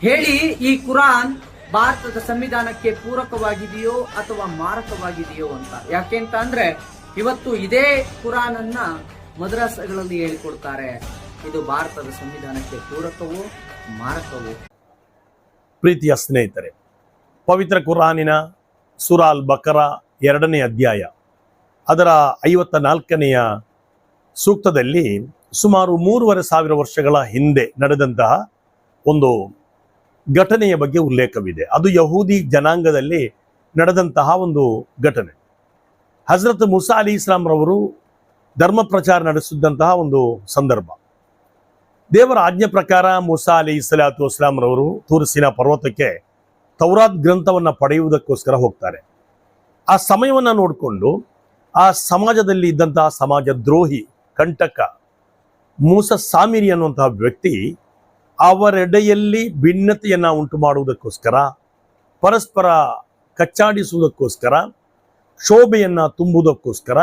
ಹೇಳಿ, ಈ ಕುರಾನ್ ಭಾರತದ ಸಂವಿಧಾನಕ್ಕೆ ಪೂರಕವಾಗಿದೆಯೋ ಅಥವಾ ಮಾರಕವಾಗಿದೆಯೋ ಅಂತ. ಯಾಕೆಂತ ಅಂದ್ರೆ, ಇವತ್ತು ಇದೇ ಕುರಾನ್ ಅನ್ನ ಮದ್ರಾಸಗಳಲ್ಲಿ ಹೇಳಿಕೊಡ್ತಾರೆ. ಇದು ಭಾರತದ ಸಂವಿಧಾನಕ್ಕೆ ಪೂರಕವೋ, ಮಾರಕವೋ? ಪ್ರೀತಿಯ ಸ್ನೇಹಿತರೆ, ಪವಿತ್ರ ಕುರಾನಿನ ಸುರಾಲ್ ಬಕರ ಎರಡನೇ ಅಧ್ಯಾಯ, ಅದರ ಐವತ್ತ ನಾಲ್ಕನೆಯ ಸೂಕ್ತದಲ್ಲಿ ಸುಮಾರು ಮೂರುವರೆ ಸಾವಿರ ವರ್ಷಗಳ ಹಿಂದೆ ನಡೆದಂತಹ ಒಂದು ಘಟನೆಯ ಬಗ್ಗೆ ಉಲ್ಲೇಖವಿದೆ. ಅದು ಯಹೂದಿ ಜನಾಂಗದಲ್ಲಿ ನಡೆದಂತಹ ಒಂದು ಘಟನೆ. ಹಜರತ್ ಮುಸಾ ಅಲಿ ಇಸ್ಲಾಂರವರು ಧರ್ಮ ಪ್ರಚಾರ ನಡೆಸಿದ್ದಂತಹ ಒಂದು ಸಂದರ್ಭ. ದೇವರ ಆಜ್ಞೆ ಪ್ರಕಾರ ಮುಸಾ ಅಲಿ ಇಸ್ಲಾತು ಅಸ್ಲಾಂರವರು ತೂರಿಸಿನ ಪರ್ವತಕ್ಕೆ ತೌರಾತ್ ಗ್ರಂಥವನ್ನು ಪಡೆಯುವುದಕ್ಕೋಸ್ಕರ ಹೋಗ್ತಾರೆ. ಆ ಸಮಯವನ್ನು ನೋಡಿಕೊಂಡು ಆ ಸಮಾಜದಲ್ಲಿ ಇದ್ದಂತಹ ಸಮಾಜ ದ್ರೋಹಿ ಕಂಟಕ ಮೂಸ ಸಾಮಿರಿ ಅನ್ನುವಂತಹ ವ್ಯಕ್ತಿ ಅವರೆಡೆಯಲ್ಲಿ ಭಿನ್ನತೆಯನ್ನು ಉಂಟು ಮಾಡುವುದಕ್ಕೋಸ್ಕರ ಪರಸ್ಪರ ಕಚ್ಚಾಡಿಸುವುದಕ್ಕೋಸ್ಕರ, ಶೋಭೆಯನ್ನು ತುಂಬುವುದಕ್ಕೋಸ್ಕರ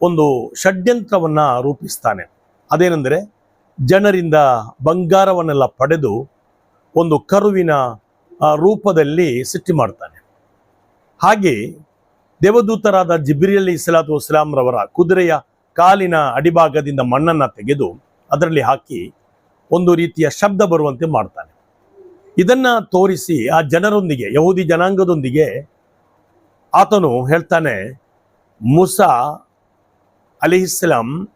ಒಂದು ಷಡ್ಯಂತ್ರವನ್ನು ರೂಪಿಸ್ತಾನೆ. ಅದೇನೆಂದರೆ ಜನರಿಂದ ಬಂಗಾರವನ್ನೆಲ್ಲ ಪಡೆದು ಒಂದು ಕರುವಿನ ರೂಪದಲ್ಲಿ ಸೃಷ್ಟಿ ಮಾಡ್ತಾನೆ. ಹಾಗೆ ದೇವದೂತರಾದ ಜಿಬ್ರಿಯಲ್ಲಿ ಇಸ್ಲಾತು ವಸ್ಲಾಂರವರ ಕುದುರೆಯ ಕಾಲಿನ ಅಡಿಭಾಗದಿಂದ ಮಣ್ಣನ್ನು ತೆಗೆದು ಅದರಲ್ಲಿ ಹಾಕಿ ಒಂದು ರೀತಿಯ ಶಬ್ದ ಬರುವಂತೆ ಮಾಡ್ತಾನೆ. ಇದನ್ನು ತೋರಿಸಿ ಆ ಜನರೊಂದಿಗೆ, ಯಹೂದಿ ಜನಾಂಗದೊಂದಿಗೆ ಆತನು ಹೇಳ್ತಾನೆ, ಮುಸಾ ಅಲಿಹಿಸ್ಲಾಂ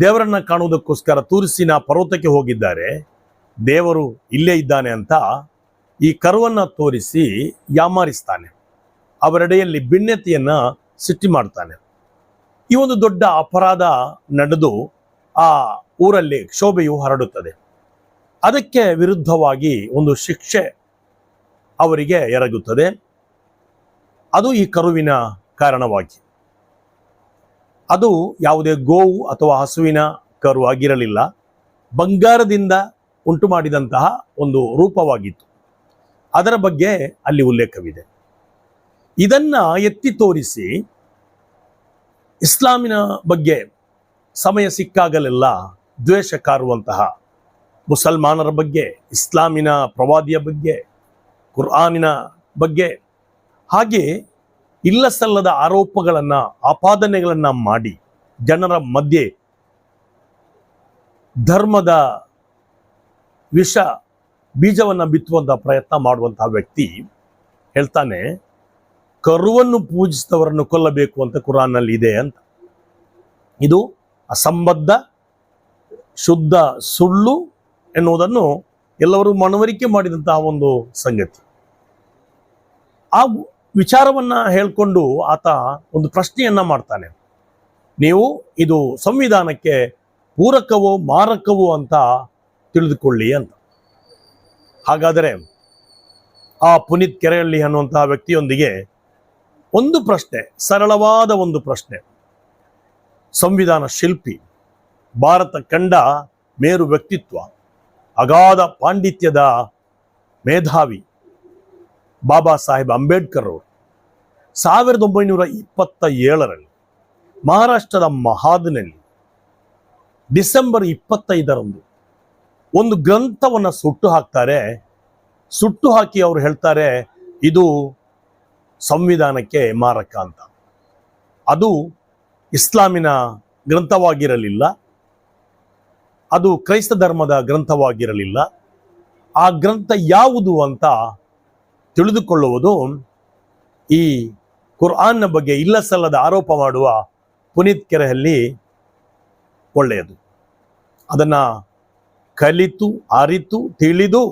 ದೇವರನ್ನ ಕಾಣುವುದಕ್ಕೋಸ್ಕರ ತೂರಿಸಿನ ಪರ್ವತಕ್ಕೆ ಹೋಗಿದ್ದಾರೆ. ದೇವರು ಇಲ್ಲೇ ಇದ್ದಾನೆ ಅಂತ ಈ ಕರುವನ್ನು ತೋರಿಸಿ ಯಾಮಾರಿಸ್ತಾನೆ. ಅವರೆಡೆಯಲ್ಲಿ ಭಿನ್ನತೆಯನ್ನ ಸೃಷ್ಟಿ ಮಾಡ್ತಾನೆ. ಈ ಒಂದು ದೊಡ್ಡ ಅಪರಾಧ ನಡೆದು ಆ ಊರಲ್ಲಿ ಕ್ಷೋಭೆಯು ಹರಡುತ್ತದೆ. ಅದಕ್ಕೆ ವಿರುದ್ಧವಾಗಿ ಒಂದು ಶಿಕ್ಷೆ ಅವರಿಗೆ ಎರಗುತ್ತದೆ. ಅದು ಈ ಕರುವಿನ ಕಾರಣವಾಗಿ. ಅದು ಯಾವುದೇ ಗೋವು ಅಥವಾ ಹಸುವಿನ ಕರು ಆಗಿರಲಿಲ್ಲ. ಬಂಗಾರದಿಂದ ಉಂಟು ಮಾಡಿದಂತಹ ಒಂದು ರೂಪವಾಗಿತ್ತು. ಅದರ ಬಗ್ಗೆ ಅಲ್ಲಿ ಉಲ್ಲೇಖವಿದೆ. ಇದನ್ನ ಎತ್ತಿ ತೋರಿಸಿ ಇಸ್ಲಾಮಿನ ಬಗ್ಗೆ ಸಮಯ ಸಿಕ್ಕಾಗಲೆಲ್ಲ ದ್ವೇಷ ಕಾರುವಂತಹ ಮುಸಲ್ಮಾನರ ಬಗ್ಗೆ, ಇಸ್ಲಾಮಿನ ಪ್ರವಾದಿಯ ಬಗ್ಗೆ, ಕುರ್ಆನಿನ ಬಗ್ಗೆ, ಹಾಗೆ ಇಲ್ಲ ಸಲ್ಲದ ಆರೋಪಗಳನ್ನ, ಆಪಾದನೆಗಳನ್ನ ಮಾಡಿ ಜನರ ಮಧ್ಯೆ ಧರ್ಮದ ವಿಷ, ಬೀಜವನ್ನು ಬಿತ್ತುವಂಥ ಪ್ರಯತ್ನ ಮಾಡುವಂತಹ ವ್ಯಕ್ತಿ ಹೇಳ್ತಾನೆ, ಕರುವನ್ನು ಪೂಜಿಸಿದವರನ್ನು ಕೊಲ್ಲಬೇಕು ಅಂತ ಕುರಾನ್ನಲ್ಲಿ ಇದೆ ಅಂತ. ಇದು ಅಸಂಬದ್ಧ ಶುದ್ಧ ಸುಳ್ಳು ಎನ್ನುವುದನ್ನು ಎಲ್ಲರೂ ಮನವರಿಕೆ ಮಾಡಿದಂತಹ ಒಂದು ಸಂಗತಿ. ಆ ವಿಚಾರವನ್ನ ಹೇಳ್ಕೊಂಡು ಆತ ಒಂದು ಪ್ರಶ್ನೆಯನ್ನ ಮಾಡ್ತಾನೆ. ನೀವು ಇದು ಸಂವಿಧಾನಕ್ಕೆ ಪೂರಕವೋ ಮಾರಕವೋ ಅಂತ ತಿಳಿದುಕೊಳ್ಳಿ ಅಂತ. ಹಾಗಾದರೆ ಆ ಪುನೀತ್ ಕೆರೆಹಳ್ಳಿ ಅನ್ನುವಂತಹ ವ್ಯಕ್ತಿಯೊಂದಿಗೆ ಒಂದು ಪ್ರಶ್ನೆ, ಸರಳವಾದ ಒಂದು ಪ್ರಶ್ನೆ. ಸಂವಿಧಾನ ಶಿಲ್ಪಿ ಭಾರತ ಕಂಡ ಮೇರು ವ್ಯಕ್ತಿತ್ವ, ಅಗಾಧ ಪಾಂಡಿತ್ಯದ ಮೇಧಾವಿ ಬಾಬಾ ಸಾಹೇಬ್ ಅಂಬೇಡ್ಕರ್ ಅವರು. ಸಾವಿರದ ಒಂಬೈನೂರ ಇಪ್ಪತ್ತ ಏಳರಲ್ಲಿ ಮಹಾರಾಷ್ಟ್ರದ ಮಹಾದ್ನಲ್ಲಿ ಡಿಸೆಂಬರ್ ಇಪ್ಪತ್ತೈದರಂದು ಒಂದು ಗ್ರಂಥವನ್ನು ಸುಟ್ಟು ಹಾಕ್ತಾರೆ. ಸುಟ್ಟು ಹಾಕಿ ಅವರು ಹೇಳ್ತಾರೆ, ಇದು ಸಂವಿಧಾನಕ್ಕೆ ಮಾರಕ ಅಂತ. ಅದು ಇಸ್ಲಾಮಿನ ಗ್ರಂಥವಾಗಿರಲಿಲ್ಲ. ಅದು ಕ್ರೈಸ್ತ ಧರ್ಮದ ಗ್ರಂಥವಾಗಿರಲಿಲ್ಲ. ಆ ಗ್ರಂಥ ಯಾವುದು ಅಂತ ತಿಳಿದುಕೊಳ್ಳುವುದು ಈ ಕುರ್ಆನ್ನ ಬಗ್ಗೆ ಇಲ್ಲ ಸಲ್ಲದ ಆರೋಪ ಮಾಡುವ ಪುನೀತ್ ಕೆರೆಯಲ್ಲಿ ಒಳ್ಳೆಯದು. ಅದನ್ನು ಕಲಿತು, ಅರಿತು, ತಿಳಿದು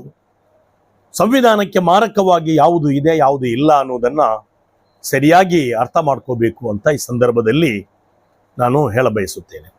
ಸಂವಿಧಾನಕ್ಕೆ ಮಾರಕವಾಗಿ ಯಾವುದು ಇದೆ, ಯಾವುದು ಇಲ್ಲ ಅನ್ನೋದನ್ನು ಸರಿಯಾಗಿ ಅರ್ಥ ಮಾಡ್ಕೋಬೇಕು ಅಂತ ಈ ಸಂದರ್ಭದಲ್ಲಿ ನಾನು ಹೇಳ ಬಯಸುತ್ತೇನೆ